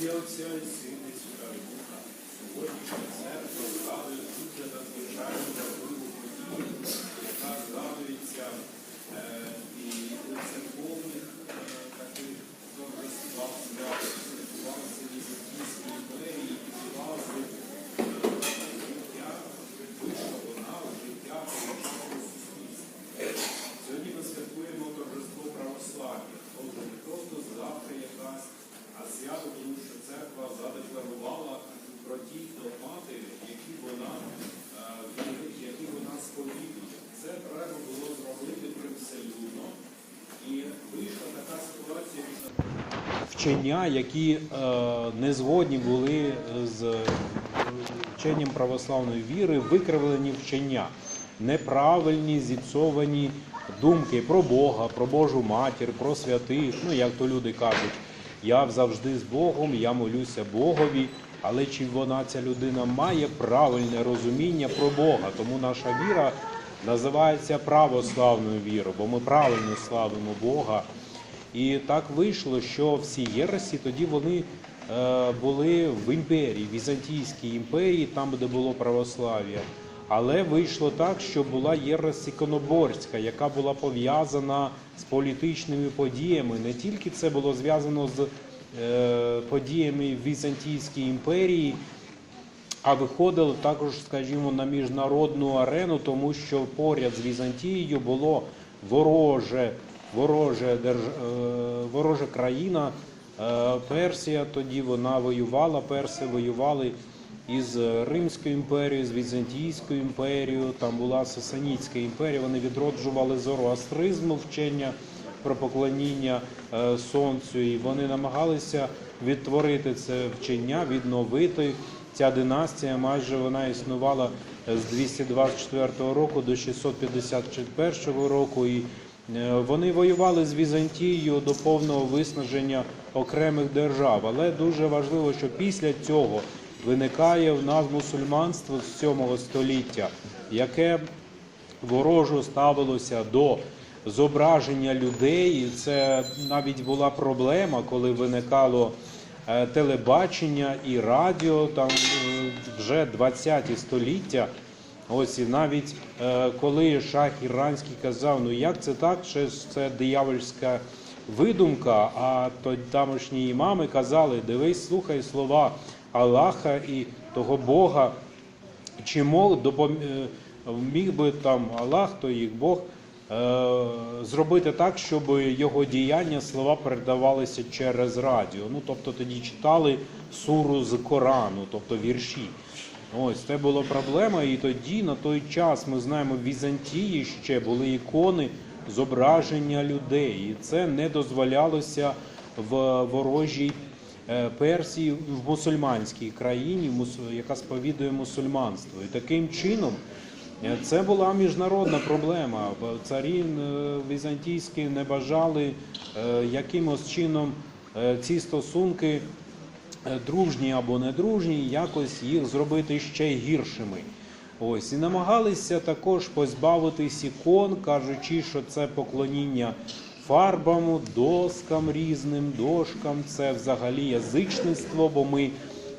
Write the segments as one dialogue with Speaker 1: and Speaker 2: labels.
Speaker 1: ім'я Отця і Сина і Святого Духа. Сьогоднішня церква згадує дуже надзвичайну важливу подію, яка згадується е, і у церковних е, таких торжествах свят, святкувалися Візантійські імперії, відбувалося життя, вийшла вона у життя політичного суспільства. Сьогодні ми святкуємо торжество православ'я, тобто не просто завтра якась, а свято, тому що церква задекларувала про ті догмати, які вона, е, які вона сповідує. Це треба було зробити привселюдно. І вийшла така ситуація, що
Speaker 2: вчення, які е, не згодні були з вченням православної віри, викривлені вчення, неправильні, зіпсовані думки про Бога, про Божу матір, про святих. Ну як то люди кажуть, я завжди з Богом, я молюся Богові. Але чи вона ця людина має правильне розуміння про Бога? Тому наша віра називається православною вірою, бо ми правильно славимо Бога. І так вийшло, що всі єресі тоді вони е, були в імперії, Візантійській імперії, там, де було православ'я. Але вийшло так, що була єресь іконоборська, яка була пов'язана з політичними подіями. Не тільки це було зв'язано з е, подіями в Візантійській імперії, а виходили також, скажімо, на міжнародну арену, тому що поряд з Візантією було вороже, вороже, держ... е, ворожа країна. Е, Персія тоді вона воювала, перси воювали із Римською імперією, з Візантійською імперією, там була Сасанітська імперія, вони відроджували зороастризм, вчення про поклоніння е, сонцю, і вони намагалися відтворити це вчення, відновити. Ця династія майже вона існувала з 224 року до 651 року, і вони воювали з Візантією до повного виснаження окремих держав. Але дуже важливо, що після цього виникає в нас мусульманство з 7 століття, яке ворожо ставилося до зображення людей. Це навіть була проблема, коли виникало е, телебачення і радіо, там е, вже 20 століття. Ось і навіть е, коли шах іранський казав, ну як це так, що це диявольська видумка, а то тамошні імами казали, дивись, слухай слова Аллаха і того Бога, чи мог допом... е, міг би там Аллах, то їх Бог, е, зробити так, щоб його діяння, слова передавалися через радіо. Ну, тобто тоді читали суру з Корану, тобто вірші. Ось це була проблема, і тоді, на той час, ми знаємо, в Візантії ще були ікони зображення людей, і це не дозволялося в ворожій е, Персії, в мусульманській країні, яка сповідує мусульманство. І таким чином е, це була міжнародна проблема. Царі е, візантійські не бажали якимось чином ці стосунки дружні або недружні, якось їх зробити ще гіршими. Ось і намагалися також позбавитись ікон, кажучи, що це поклоніння фарбам, доскам різним, дошкам, це взагалі язичництво, бо ми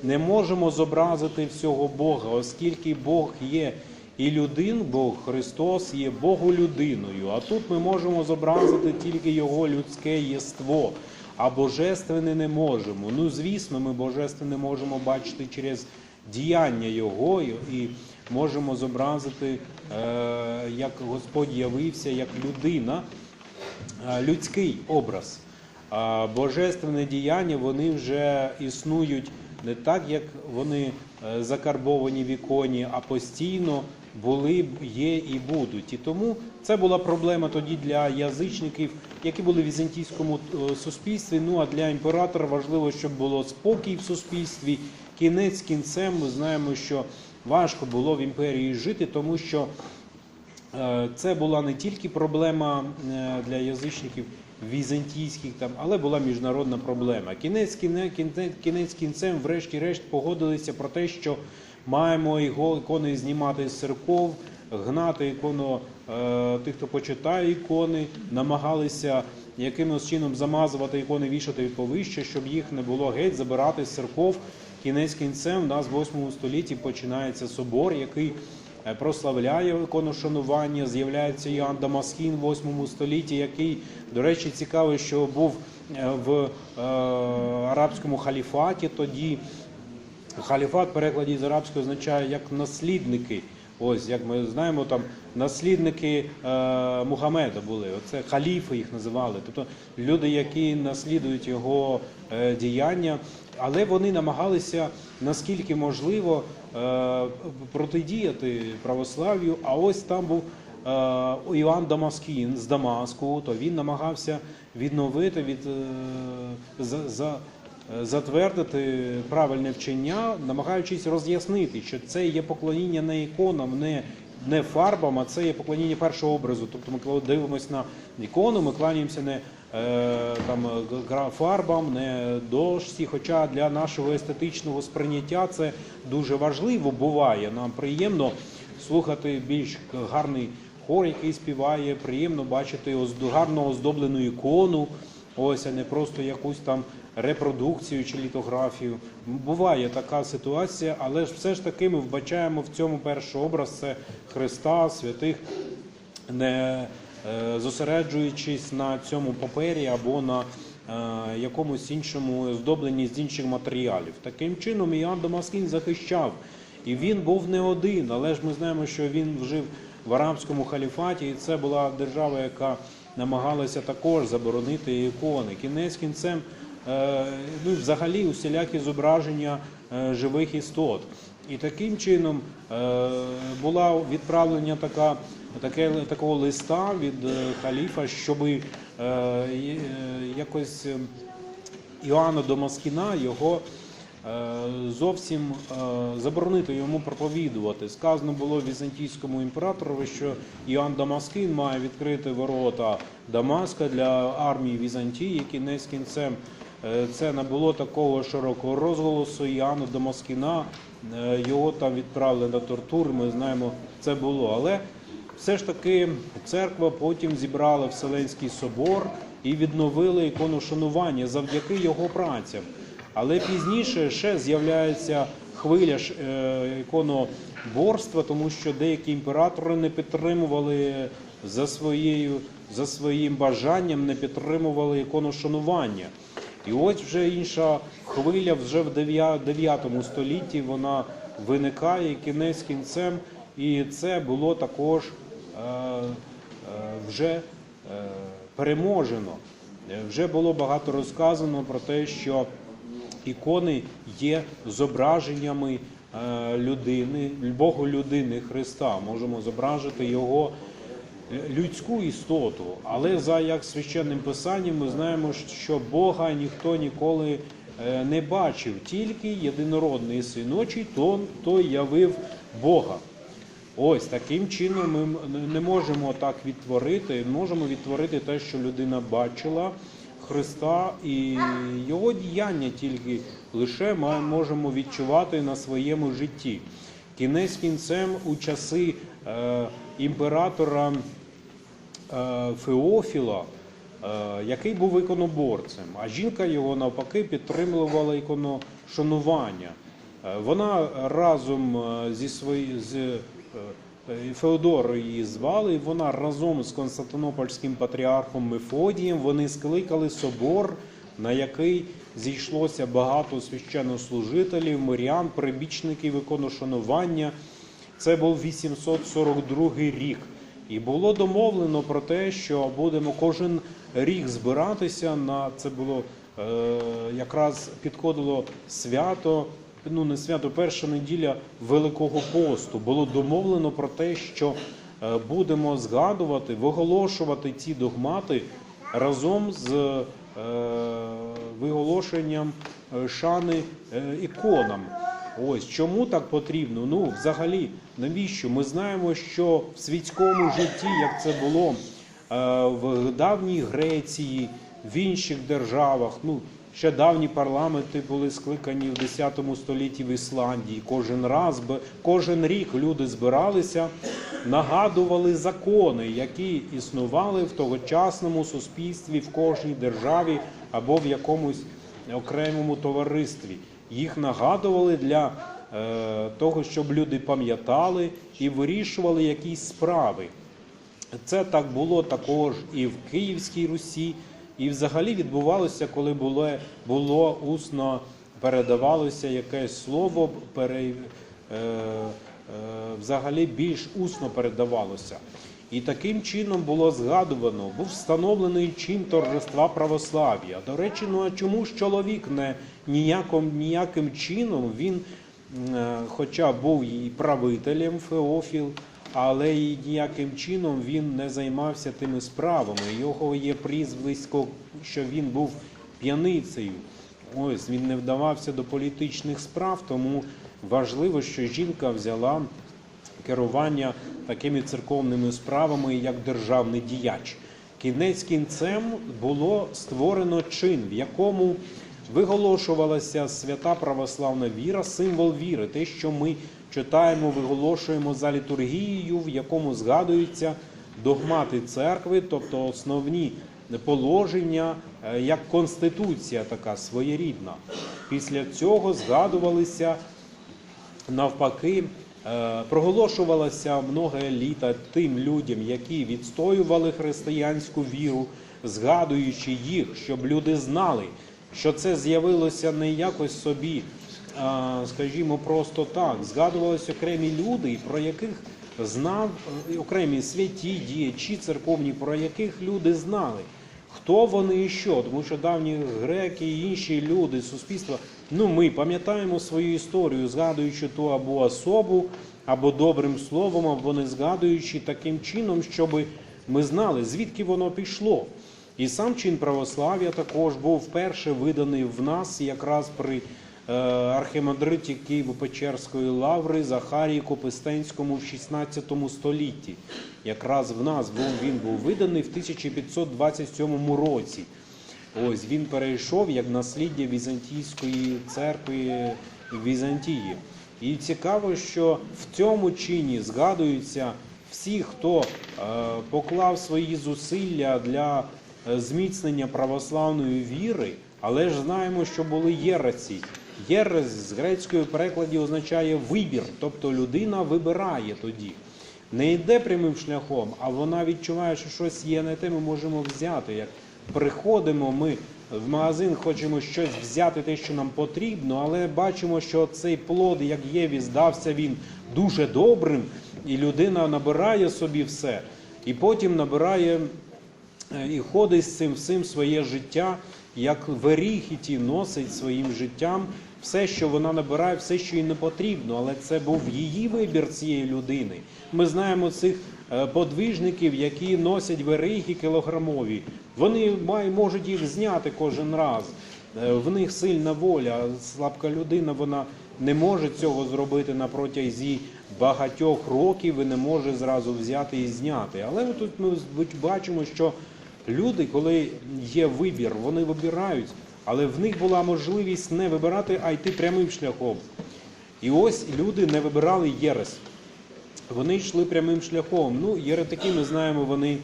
Speaker 2: не можемо зобразити всього Бога, оскільки Бог є і людин, Бог Христос є Богу людиною. А тут ми можемо зобразити тільки Його людське єство, а божественне не можемо. Ну, звісно, ми божественне можемо бачити через діяння Його і- можемо зобразити, е, як Господь явився як людина, е, людський образ. Божественне діяння вони вже існують не так, як вони е, закарбовані в іконі, а постійно були, є і будуть. І тому це була проблема тоді для язичників, які були в візантійському е, суспільстві. Ну а для імператора важливо, щоб було спокій в суспільстві. Кінець кінцем ми знаємо, що важко було в імперії жити, тому що Е, Це була не тільки проблема е, для язичників візантійських, там, але була міжнародна проблема. Кінець, кіне, кінець, кінець кінцем, врешті-решт, погодилися про те, що маємо його ікони знімати з церков, гнати ікону е, тих, хто почитає ікони, намагалися якимось чином замазувати ікони, вішати повище, щоб їх не було геть, забирати з церков. Кінець кінцем, у нас в 8 столітті починається собор, який е, прославляє іконошанування. З'являється Іоанн Дамаскін в 8 столітті, який, до речі, цікавий, що був е, в е, арабському халіфаті тоді. Халіфат в перекладі з арабського означає як наслідники. Ось як ми знаємо, там наслідники е, Мухаммеда були. Оце халіфи їх називали. Тобто люди, які наслідують його е, діяння, але вони намагалися наскільки можливо е, протидіяти православ'ю. А ось там був е, Іван Дамаскін з Дамаску, то він намагався відновити від е, за, за затвердити правильне вчення, намагаючись роз'яснити, що це є поклоніння не іконам, не, не фарбам, а це є поклоніння першого образу. Тобто ми коли дивимося на ікону, ми кланяємося не е, там гра- фарбам, не дошці. Хоча для нашого естетичного сприйняття це дуже важливо буває. Нам приємно слухати більш гарний хор, який співає, приємно бачити гарно оздоблену ікону. Ось, а не просто якусь там репродукцію чи літографію. Буває така ситуація, але ж все ж таки ми вбачаємо в цьому перший образ це Христа, святих, не е, зосереджуючись на цьому папері або на е, якомусь іншому оздобленні з інших матеріалів. Таким чином Іоанн Дамаскін захищав. І він був не один, але ж ми знаємо, що він жив в арабському халіфаті, і це була держава, яка намагалася також заборонити ікони. Кінець кінцем, ну, взагалі, усілякі зображення е, живих істот. І таким чином е, була відправлення така, таке, такого листа від е, халіфа, щоб якось е, Іоанна Домаскіна його е, зовсім е, заборонити йому проповідувати. Сказано було візантійському імператорові, що Іоанн Дамаскін має відкрити ворота Дамаска для армії Візантії, кінець кінцем. Е, Це не було такого широкого розголосу. Іоанна Дамаскіна е, його там відправили на тортури. Ми знаємо, це було. Але все ж таки церква потім зібрала Вселенський собор і відновили ікону шанування завдяки його працям. Але пізніше ще з'являється хвиля е, іконоборства, тому що деякі імператори не підтримували за, своєю, за своїм бажанням, не підтримували ікону шанування. І ось вже інша хвиля, вже в 9 столітті вона виникає кінець кінцем, і це було також е, е, вже е, переможено. Вже було багато розказано про те, що ікони є зображеннями людини, Богу людини Христа. Можемо зображити його людську істоту, але за як священним писанням ми знаємо, що Бога ніхто ніколи е, не бачив, тільки єдинородний синочий, то той явив Бога. Ось таким чином ми не можемо так відтворити. Можемо відтворити те, що людина бачила Христа, і його діяння тільки лише ми можемо відчувати на своєму житті. Кінець кінцем у часи е, імператора Феофіла, е, який був іконоборцем, а жінка його навпаки підтримувала іконошанування. Е, Вона разом е, зі свої, з е, е, Феодорою її звали, вона разом з Константинопольським патріархом Мефодієм вони скликали собор, на який зійшлося багато священнослужителів, мирян, прибічників іконошанування. Це був 842 рік. І було домовлено про те, що будемо кожен рік збиратися на це було е, якраз підходило свято, ну не свято, перша неділя Великого посту. Було домовлено про те, що е, будемо згадувати, виголошувати ці догмати разом з е, виголошенням е, шани е, іконам. Ось чому так потрібно? Ну, взагалі, навіщо? Ми знаємо, що в світському житті, як це було е, в давній Греції, в інших державах, ну ще давні парламенти були скликані в 10 столітті в Ісландії. Кожен раз, кожен рік люди збиралися нагадували закони, які існували в тогочасному суспільстві в кожній державі або в якомусь окремому товаристві. Їх нагадували для е, того, щоб люди пам'ятали і вирішували якісь справи. Це так було також і в Київській Русі, і взагалі відбувалося, коли було, було усно передавалося якесь слово, пере, е, е, взагалі більш усно передавалося. І таким чином було згадувано, був встановлений чин торжества православ'я. До речі, ну а чому ж чоловік не ніяком, ніяким чином він, е, хоча був і правителем Феофіл, але і ніяким чином він не займався тими справами. Його є прізвисько, що він був п'яницею. Ось він не вдавався до політичних справ, тому важливо, що жінка взяла керування такими церковними справами, як державний діяч. Кінець кінцем було створено чин, в якому виголошувалася свята православна віра, символ віри, те, що ми читаємо, виголошуємо за літургією, в якому згадуються догмати церкви, тобто основні положення, е, як конституція така своєрідна. Після цього згадувалися навпаки, е, проголошувалася много літа тим людям, які відстоювали християнську віру, згадуючи їх, щоб люди знали, що це з'явилося не якось собі, скажімо, просто так. Згадувалися окремі люди, про яких знав е, окремі святі діячі церковні, про яких люди знали. Хто вони і що? Тому що давні греки і інші люди, суспільства, ну ми пам'ятаємо свою історію, згадуючи ту або особу, або добрим словом, або не згадуючи таким чином, щоб ми знали, звідки воно пішло. І сам чин православ'я також був вперше виданий в нас якраз при е, архімандриті Києво-Печерської лаври Захарії Копистенському в 16 столітті. Якраз в нас був він був виданий в 1527 році. Ось він перейшов як насліддя Візантійської церкви Візантії. І цікаво, що в цьому чині згадуються всі, хто е, поклав свої зусилля для е, зміцнення православної віри, але ж знаємо, що були єресі. Єрес з грецької перекладі означає вибір, тобто людина вибирає тоді. Не йде прямим шляхом, а вона відчуває, що щось є не те, ми можемо взяти. Як приходимо ми в магазин, хочемо щось взяти, те, що нам потрібно, але бачимо, що цей плод, як Єві, здався він дуже добрим, і людина набирає собі все, і потім набирає е, і ходить з цим всім своє життя, як веріг і ті носить своїм життям все, що вона набирає, все, що їй не потрібно, але це був її вибір цієї людини. Ми знаємо цих подвижників, які носять вериги кілограмові. Вони можуть їх зняти кожен раз. Е, В них сильна воля, слабка людина, вона не може цього зробити на протязі багатьох років і не може зразу взяти і зняти. Але тут ми бачимо, що люди, коли є вибір, вони вибирають, але в них була можливість не вибирати, а йти прямим шляхом. І ось люди не вибирали єресь. Вони йшли прямим шляхом. Ну, єретики, ми знаємо, вони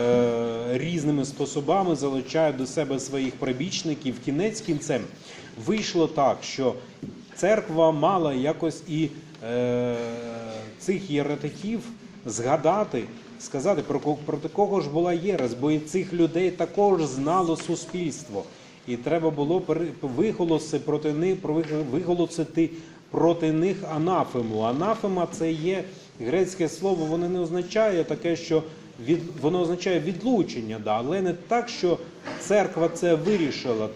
Speaker 2: е, різними способами залучають до себе своїх прибічників. Кінець кінцем вийшло так, що церква мала якось і е, цих єретиків згадати, сказати, про, ко- проти кого ж була єресь, бо і цих людей також знало суспільство. І треба було пере- виголоси проти них, про- виголосити проти них анафему. Анафема це є грецьке слово, воно не означає таке, що від, воно означає відлучення, да, але не так, що церква це вирішила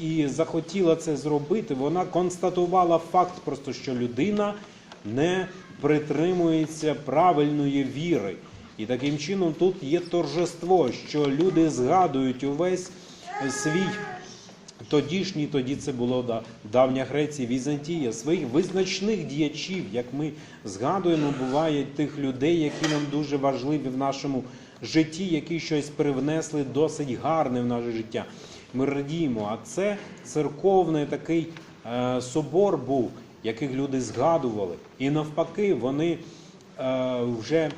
Speaker 2: і захотіла це зробити. Вона констатувала факт, просто що людина не притримується правильної віри. І таким чином тут є торжество, що люди згадують увесь свій тодішній, тоді це було да, давня Греція, Візантія, своїх визначних діячів, як ми згадуємо, буває тих людей, які нам дуже важливі в нашому житті, які щось привнесли досить гарне в наше життя. Ми радіємо. А це церковний такий е, собор був, яких люди згадували. І навпаки, вони е, вже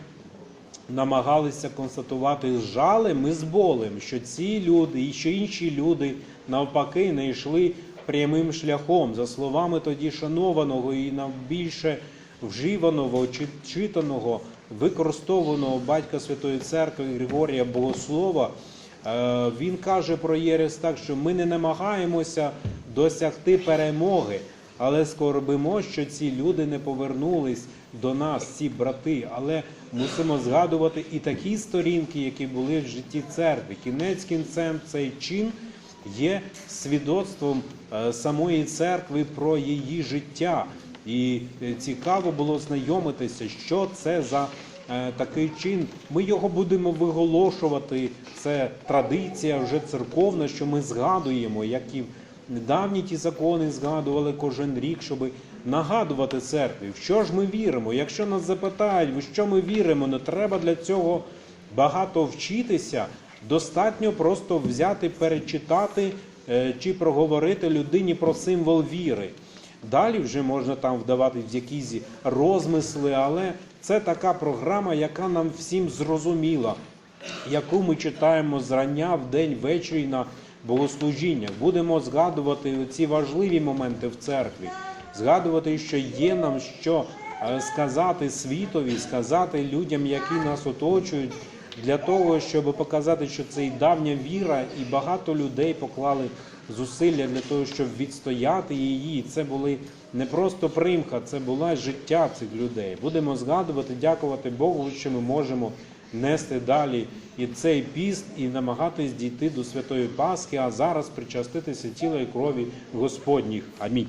Speaker 2: намагалися констатувати з жалем і з болем, що ці люди і що інші люди навпаки не йшли прямим шляхом, за словами тоді шанованого і найбільше вживаного, читаного, використовуваного батька Святої Церкви Григорія Богослова. Е, Він каже про Єрес так, що ми не намагаємося досягти перемоги, але скорбимо, що ці люди не повернулись до нас, ці брати. Але мусимо згадувати і такі сторінки, які були в житті церкви. Кінець кінцем цей чин є свідоцтвом е, самої церкви про її життя. І е, цікаво було знайомитися, що це за е, такий чин. Ми його будемо виголошувати. Це традиція вже церковна, що ми згадуємо, як і давні ті закони згадували кожен рік, щоб нагадувати церкві, в що ж ми віримо. Якщо нас запитають, в що ми віримо, не треба для цього багато вчитися. Достатньо просто взяти, перечитати е, чи проговорити людині про символ віри. Далі вже можна там вдавати в якісь розмисли, але це така програма, яка нам всім зрозуміла, яку ми читаємо зрання в день ввечері на богослужіннях. Будемо згадувати ці важливі моменти в церкві, згадувати, що є нам що е, сказати світові, сказати людям, які нас оточують, для того, щоб показати, що це і давня віра, і багато людей поклали зусилля для того, щоб відстояти її. Це були не просто примха, це була життя цих людей. Будемо згадувати, дякувати Богу, що ми можемо нести далі і цей піст, і намагатись дійти до святої Пасхи, а зараз причаститися тіла і крові Господніх. Амінь.